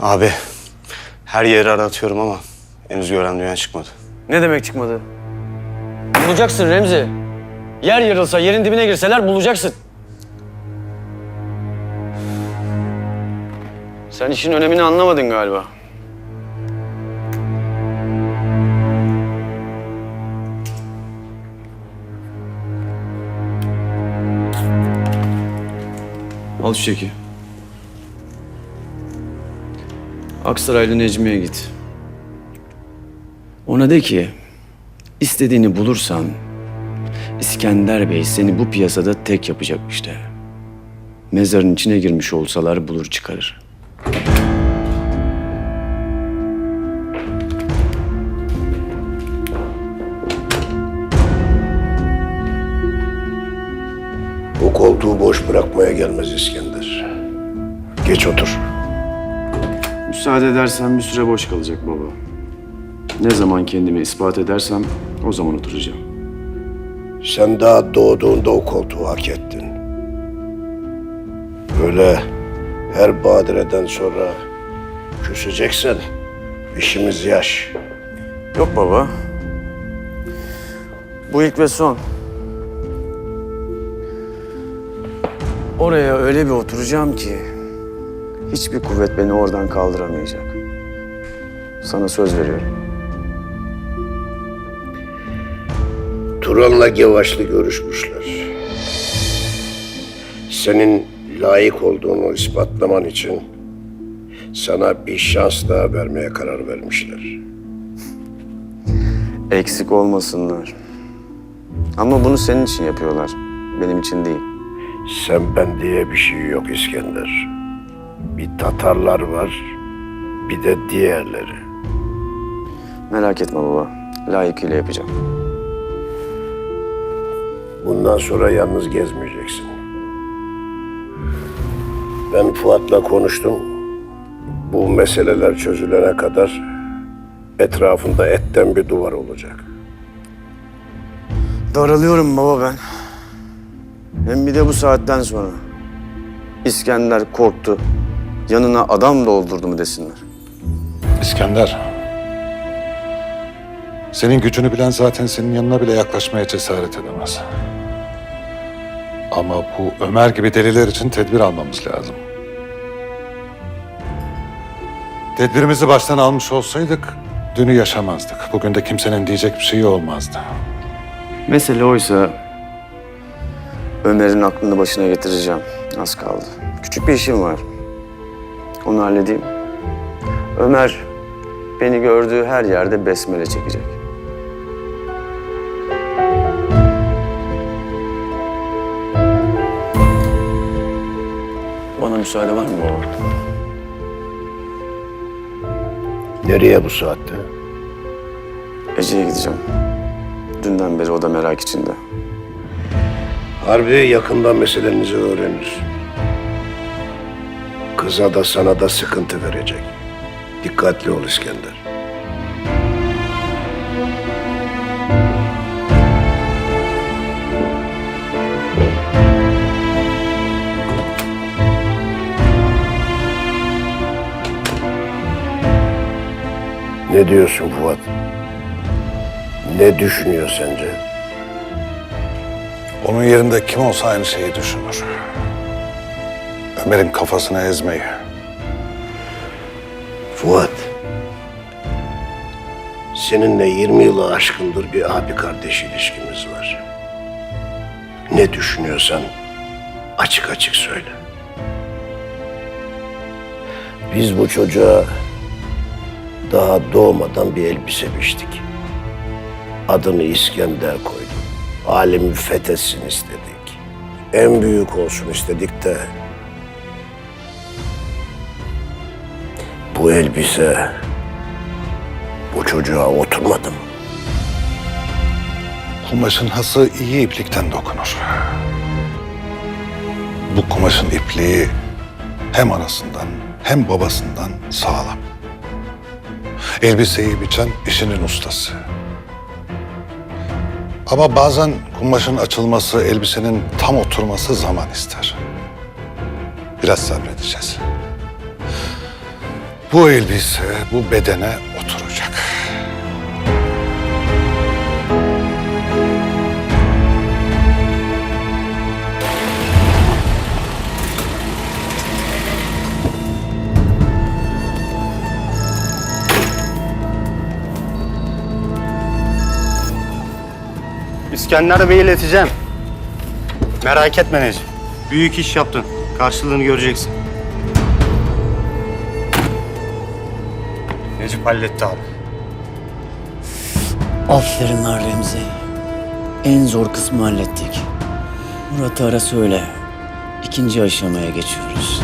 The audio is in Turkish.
Abi her yeri aratıyorum ama henüz gören duyan çıkmadı. Ne demek çıkmadı? Bulacaksın Remzi. Yer yarılsa, yerin dibine girseler bulacaksın. Sen işin önemini anlamadın galiba. Al şu çeki. Aksaraylı Necmi'ye git. Ona de ki, istediğini bulursan İskender Bey seni bu piyasada tek yapacak de. Mezarın içine girmiş olsalar bulur çıkarır. Bu koltuğu boş bırakmaya gelmez İskender. Geç otur. Müsaade edersen bir süre boş kalacak baba. Ne zaman kendimi ispat edersem o zaman oturacağım. Sen daha doğduğunda o koltuğu hak ettin. Böyle her badireden sonra küseceksen işimiz yaş. Yok baba. Bu ilk ve son. Oraya öyle bir oturacağım ki hiçbir kuvvet beni oradan kaldıramayacak. Sana söz veriyorum. Turan'la Gevaşlı görüşmüşler. Senin layık olduğunu ispatlaman için sana bir şans daha vermeye karar vermişler. Eksik olmasınlar. Ama bunu senin için yapıyorlar. Benim için değil. Sen ben diye bir şey yok İskender. Bir Tatarlar var, bir de diğerleri. Merak etme baba. Layıkıyla yapacağım. Bundan sonra yalnız gezmeyeceksin. Ben Fuat'la konuştum. Bu meseleler çözülene kadar etrafında etten bir duvar olacak. Daralıyorum baba ben. Hem bir de bu saatten sonra. İskender korktu. Yanına adam doldurdu mu desinler. İskender. Senin gücünü bilen zaten senin yanına bile yaklaşmaya cesaret edemez. Ama bu Ömer gibi deliler için tedbir almamız lazım. Tedbirimizi baştan almış olsaydık dünü yaşamazdık. Bugün de kimsenin diyecek bir şeyi olmazdı. Mesele oysa Ömer'in aklını başına getireceğim. Az kaldı. Küçük bir işim var. Onu halledeyim. Ömer beni gördüğü her yerde besmele çekecek. Bana müsaade var mı baba? Nereye bu saatte? Ece'ye gideceğim. Dünden beri o da merak içinde. Harbi yakında meselenizi öğrenir. Kıza da sana da sıkıntı verecek. Dikkatli ol İskender. Ne diyorsun Fuat? Ne düşünüyor sence? Onun yerinde kim olsa aynı şeyi düşünür. Ömer'in kafasını ezmeyi. Fuat. Seninle 20 yılı aşkındır bir abi kardeş ilişkimiz var. Ne düşünüyorsan açık açık söyle. Biz bu çocuğa daha doğmadan bir elbise biçtik. Adını İskender koyduk. Alemi fethetsin istedik. En büyük olsun istedik de Bu elbise bu çocuğa oturmadı mı? Kumaşın hası iyi iplikten dokunur. Bu kumaşın ipliği hem anasından hem babasından sağlam. Elbiseyi biçen işinin ustası. Ama bazen kumaşın açılması, elbisenin tam oturması zaman ister. Biraz sabredeceğiz. Bu elbise bu bedene oturacak. İskender Bey'i ileteceğim. Merak etme Necip. Büyük iş yaptın. Karşılığını göreceksin. Necip halletti abi. Aferin lan Remzi. En zor kısmı hallettik. Murat'ı ara söyle. İkinci aşamaya geçiyoruz.